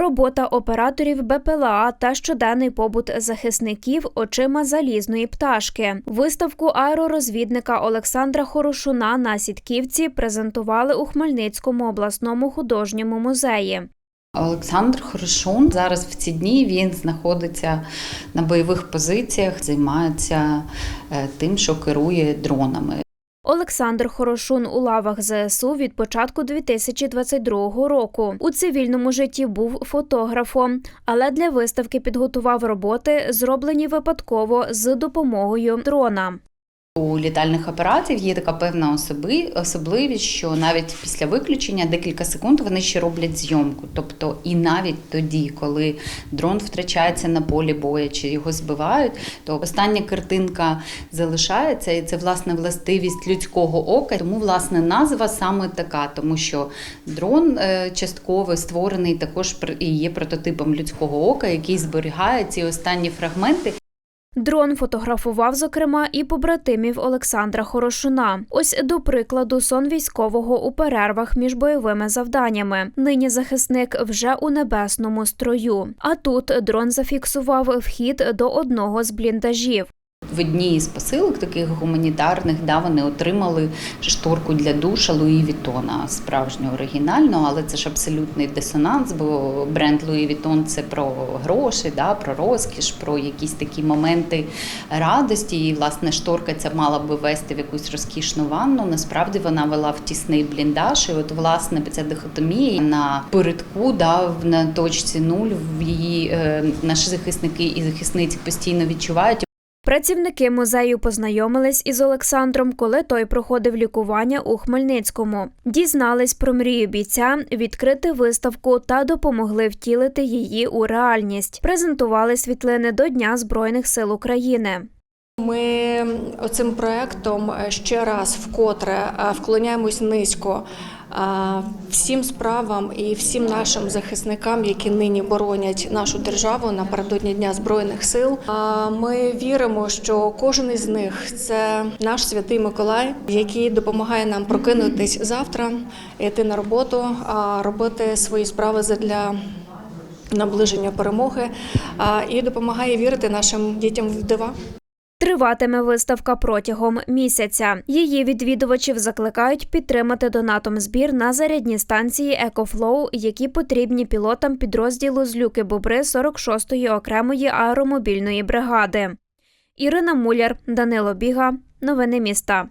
робота операторів БПЛА та щоденний побут захисників очима залізної пташки. Виставку аеророзвідника Олександра Хорошуна на Сітківці презентували у Хмельницькому обласному художньому музеї. Олександр Хорошун зараз в ці дні він знаходиться на бойових позиціях, займається е, тим, що керує дронами. Олександр Хорошун у лавах ЗСУ від початку 2022 року. У цивільному житті був фотографом, але для виставки підготував роботи, зроблені випадково з допомогою дрона. У літальних апаратів є така певна особи, особливість, що навіть після виключення декілька секунд вони ще роблять зйомку. Тобто, і навіть тоді, коли дрон втрачається на полі бою чи його збивають, то остання картинка залишається, і це власне властивість людського ока. Тому власне назва саме така, тому що дрон е, частково створений також і є прототипом людського ока, який зберігає ці останні фрагменти. Дрон фотографував, зокрема, і побратимів Олександра Хорошуна. Ось до прикладу, сон військового у перервах між бойовими завданнями. Нині захисник вже у небесному строю. А тут дрон зафіксував вхід до одного з бліндажів. В одній із посилок, таких гуманітарних, да, вони отримали шторку для душа Луї Вітона, справжнього оригінального, але це ж абсолютний дисонанс, бо бренд Луї Вітон це про гроші, да, про розкіш, про якісь такі моменти радості. І власне шторка ця мала би вести в якусь розкішну ванну. Насправді вона вела в тісний бліндаж. І от власне ця дихотомія на передку, да, на точці нуль в її е, наші захисники і захисниці постійно відчувають. Працівники музею познайомились із Олександром, коли той проходив лікування у Хмельницькому. Дізнались про мрію бійця, відкрити виставку та допомогли втілити її у реальність. Презентували світлини до Дня Збройних сил України. Ми оцим проектом ще раз вкотре вклоняємось низько всім справам і всім нашим захисникам, які нині боронять нашу державу напередодні Дня Збройних сил. Ми віримо, що кожен із них це наш святий Миколай, який допомагає нам прокинутись завтра, йти на роботу, робити свої справи задля наближення перемоги і допомагає вірити нашим дітям в дива. Триватиме виставка протягом місяця. Її відвідувачів закликають підтримати донатом збір на зарядні станції «Екофлоу», які потрібні пілотам підрозділу Злюки Бобри 46-ї окремої аеромобільної бригади. Ірина Муляр, Данило Біга. Новини міста.